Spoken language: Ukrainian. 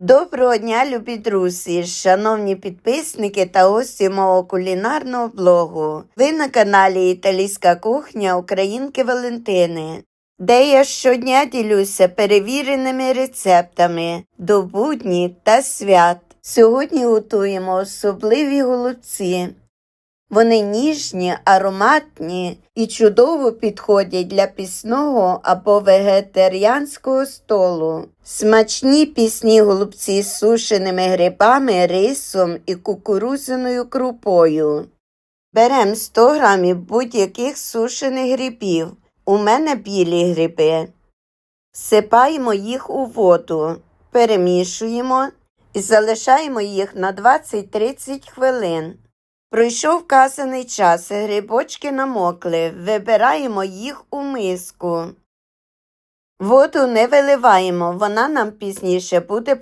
Доброго дня, любі друзі, шановні підписники та гості мого кулінарного блогу. Ви на каналі Італійська кухня Українки Валентини, де я щодня ділюся перевіреними рецептами до будні та свят. Сьогодні готуємо особливі голубці. Вони ніжні, ароматні і чудово підходять для пісного або вегетаріанського столу. Смачні пісні голубці з сушеними грибами, рисом і кукурудзяною крупою. Беремо 100 грамів будь-яких сушених грибів. У мене білі гриби. Всипаємо їх у воду, перемішуємо і залишаємо їх на 20-30 хвилин. Пройшов вказаний час, грибочки намокли, вибираємо їх у миску. Воду не виливаємо, вона нам пізніше буде